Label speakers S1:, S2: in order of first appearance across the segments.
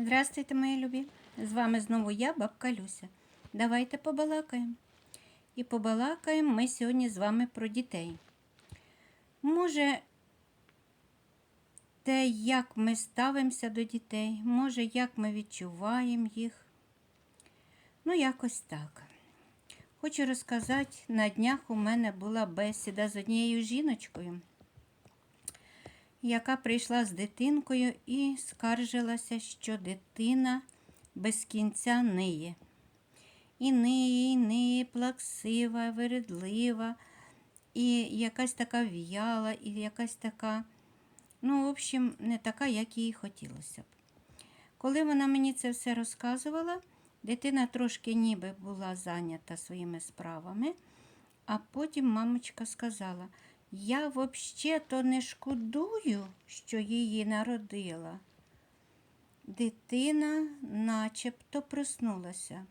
S1: Здравствуйте, мої любі! З вами знову я, бабка Люся. Давайте побалакаємо. І побалакаємо ми сьогодні з вами про дітей. Може, те, як ми ставимося до дітей, може, як ми відчуваємо їх. Ну, якось так. Хочу розказати, на днях у мене була бесіда з однією жіночкою яка прийшла з дитинкою і скаржилася, що дитина без кінця ниє. І ниє, і ниє, плаксива, вередлива, і якась така в'яла, і якась така, ну, в общем, не така, як їй хотілося б. Коли вона мені це все розказувала, дитина трошки ніби була зайнята своїми справами, а потім мамочка сказала – я взагалі-то не шкодую, що її народила. Дитина начебто проснулася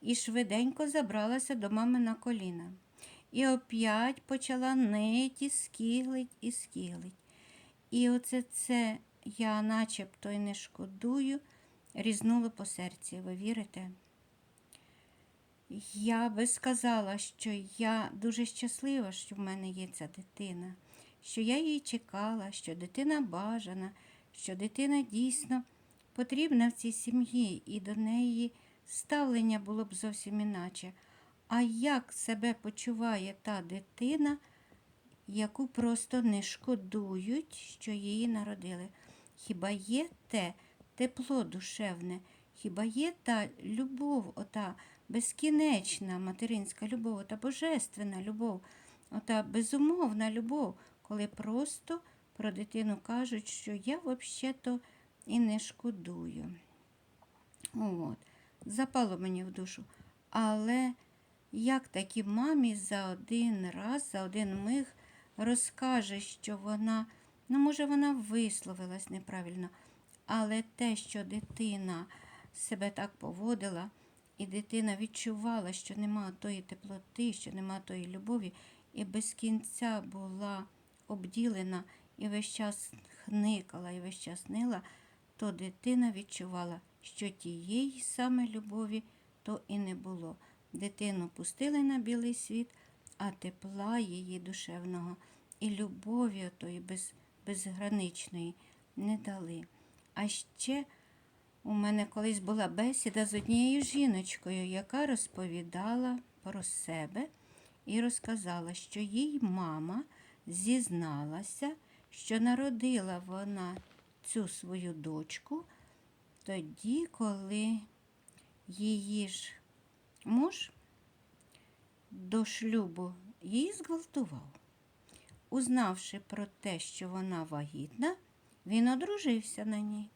S1: і швиденько забралася до мами на коліна. І оп'ять почала нить і скіглить і скіглить. І оце це я начебто й не шкодую, різнуло по серці. Ви вірите? Я би сказала, що я дуже щаслива, що в мене є ця дитина, що я її чекала, що дитина бажана, що дитина дійсно потрібна в цій сім'ї, і до неї ставлення було б зовсім іначе. А як себе почуває та дитина, яку просто не шкодують, що її народили? Хіба є те тепло душевне, хіба є та любов, ота безкінечна материнська любов, ота божественна любов, ота безумовна любов, коли просто про дитину кажуть, що я взагалі-то і не шкодую. От. Запало мені в душу. Але як такій мамі за один раз, за один миг розкаже, що вона, ну, може, вона висловилась неправильно, але те, що дитина себе так поводила, і дитина відчувала, що нема тої теплоти, що нема тої любові, і без кінця була обділена і весь час хникала, і весь час нила, то дитина відчувала, що тієї саме любові то і не було. Дитину пустили на білий світ, а тепла її душевного і любові отої без, безграничної не дали. А ще у мене колись була бесіда з однією жіночкою, яка розповідала про себе і розказала, що їй мама зізналася, що народила вона цю свою дочку тоді, коли її ж муж до шлюбу її зґвалтував. Узнавши про те, що вона вагітна, він одружився на ній.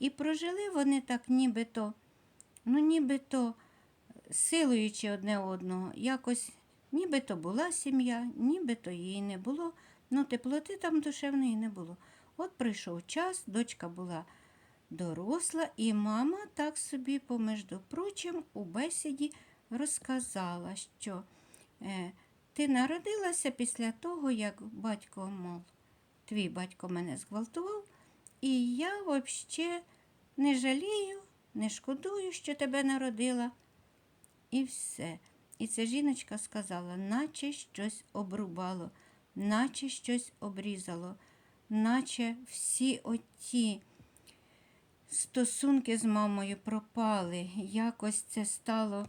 S1: І прожили вони так нібито, ну, нібито силуючи одне одного, якось нібито була сім'я, нібито її не було, ну теплоти там душевної не було. От прийшов час, дочка була доросла, і мама так собі, поміж прочим, у бесіді розказала, що е, ти народилася після того, як батько, мов, твій батько мене зґвалтував. І я взагалі не жалію, не шкодую, що тебе народила. І все. І ця жіночка сказала, наче щось обрубало, наче щось обрізало, наче всі оті стосунки з мамою пропали. Якось це стало,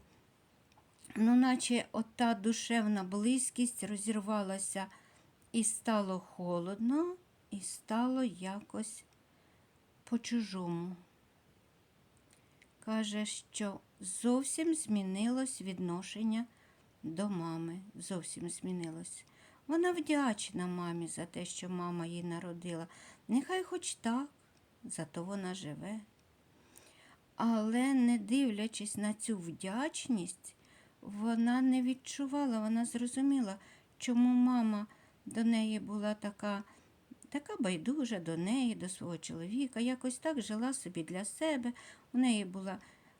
S1: ну, наче ота душевна близькість розірвалася, і стало холодно, і стало якось по-чужому. Каже, що зовсім змінилось відношення до мами. Зовсім змінилось. Вона вдячна мамі за те, що мама їй народила. Нехай хоч так, зато вона живе. Але, не дивлячись на цю вдячність, вона не відчувала, вона зрозуміла, чому мама до неї була така така байдужа до неї, до свого чоловіка, якось так жила собі для себе. У неї була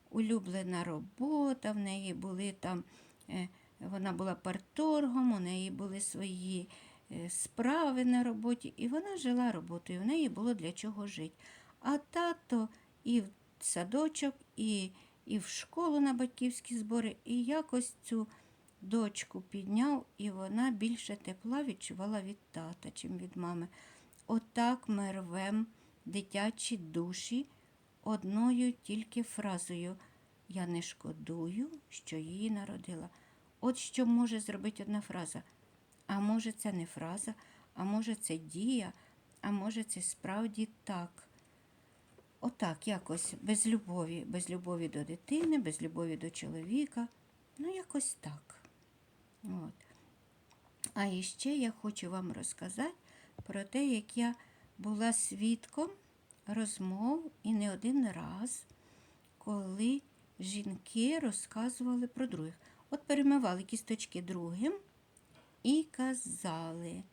S1: улюблена робота, в неї були там, е, вона була парторгом, у неї були свої е, справи на роботі, і вона жила роботою, у неї було для чого жити. А тато і в садочок, і, і в школу на батьківські збори, і якось цю дочку підняв, і вона більше тепла відчувала від тата, чим від мами. Отак ми рвем дитячі душі одною тільки фразою Я не шкодую, що її народила. От що може зробити одна фраза. А може, це не фраза, а може, це дія, а може, це справді так. Отак, якось без любові, без любові до дитини, без любові до чоловіка. Ну, якось так. От. А іще я хочу вам розказати про те, як я була свідком розмов і не один раз, коли жінки розказували про других. От перемивали кісточки другим і казали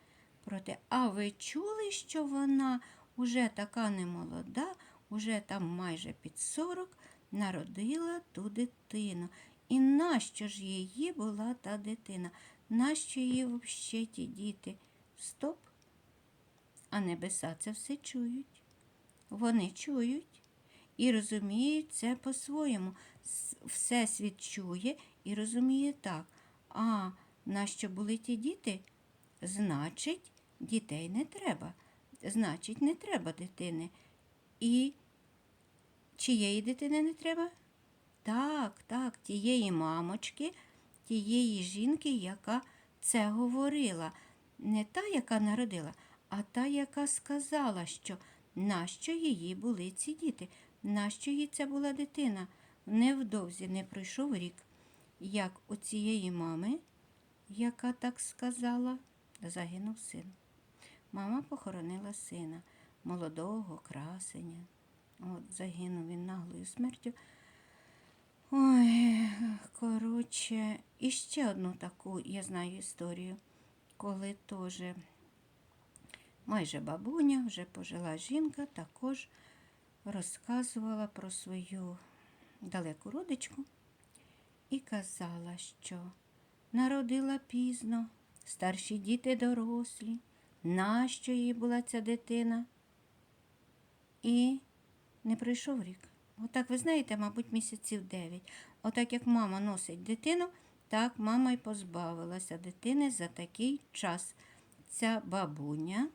S1: про те, а ви чули, що вона уже така немолода, уже там майже під 40, народила ту дитину. І нащо ж її була та дитина? Нащо її взагалі ті діти? Стоп. А небеса це все чують. Вони чують і розуміють це по-своєму. Всесвіт чує і розуміє так. А нащо були ті діти? Значить, дітей не треба. Значить, не треба дитини. І чиєї дитини не треба? Так, так, тієї мамочки, тієї жінки, яка це говорила. Не та, яка народила, а та, яка сказала, що нащо її були ці діти, нащо їй це була дитина. Невдовзі не пройшов рік, як у цієї мами, яка так сказала, загинув син. Мама похоронила сина, молодого красення. От загинув він наглою смертю. Ой, коротше, і ще одну таку я знаю історію, коли теж майже бабуня, вже пожила жінка, також розказувала про свою далеку родичку і казала, що народила пізно, старші діти дорослі, нащо їй була ця дитина? І не пройшов рік. Отак, ви знаєте, мабуть, місяців дев'ять. Отак як мама носить дитину, так мама й позбавилася дитини за такий час. Ця бабуня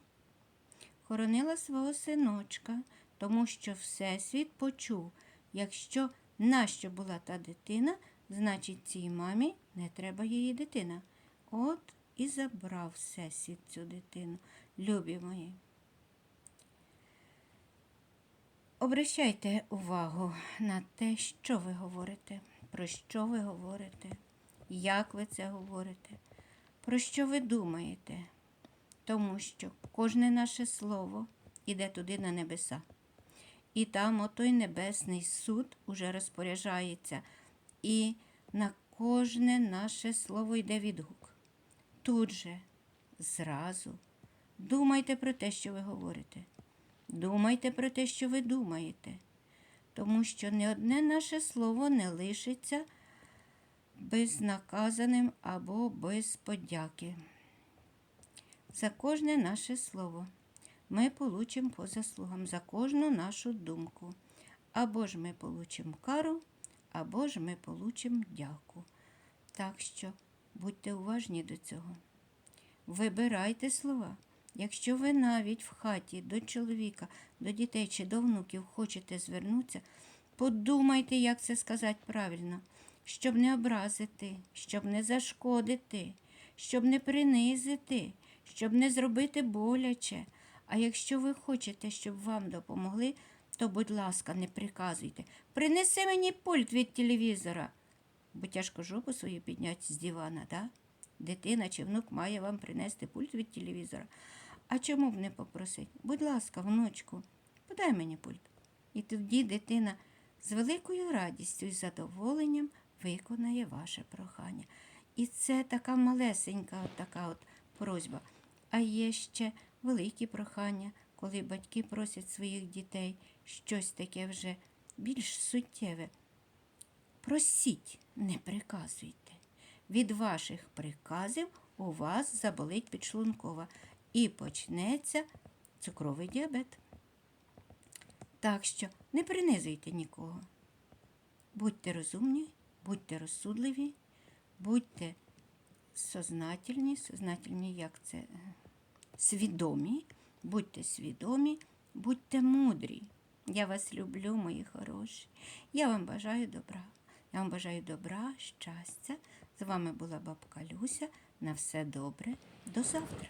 S1: хоронила свого синочка, тому що Всесвіт почув, якщо нащо була та дитина, значить цій мамі не треба її дитина. От і забрав Всесвіт цю дитину. Любі мої. Обращайте увагу на те, що ви говорите, про що ви говорите, як ви це говорите, про що ви думаєте, тому що кожне наше слово іде туди на небеса. І там отой небесний суд уже розпоряджається, і на кожне наше слово йде відгук. Тут же, зразу, думайте про те, що ви говорите. Думайте про те, що ви думаєте, тому що не одне наше слово не лишиться безнаказаним або без подяки. За кожне наше слово ми получимо по заслугам, за кожну нашу думку. Або ж ми получимо кару, або ж ми получимо дяку. Так що будьте уважні до цього. Вибирайте слова. Якщо ви навіть в хаті до чоловіка, до дітей чи до внуків хочете звернутися, подумайте, як це сказати правильно, щоб не образити, щоб не зашкодити, щоб не принизити, щоб не зробити боляче. А якщо ви хочете, щоб вам допомогли, то, будь ласка, не приказуйте. Принеси мені пульт від телевізора. Бо тяжко жопу свою підняти з дивана, да? Дитина чи внук має вам принести пульт від телевізора. А чому б не попросити? Будь ласка, внучку, подай мені пульт. І тоді дитина з великою радістю і задоволенням виконає ваше прохання. І це така малесенька от така от просьба. А є ще великі прохання, коли батьки просять своїх дітей щось таке вже більш суттєве. Просіть, не приказуйте. Від ваших приказів у вас заболить підшлункова і почнеться цукровий діабет. Так що Не принизуйте нікого. Будьте розумні, будьте розсудливі, будьте сознательні, сознательні, як це? е, Свідомі, будьте свідомі, будьте мудрі. Я вас люблю, мої хороші. Я вам бажаю добра. Я вам бажаю добра, щастя. З вами була бабка Люся. На все добре. До завтра.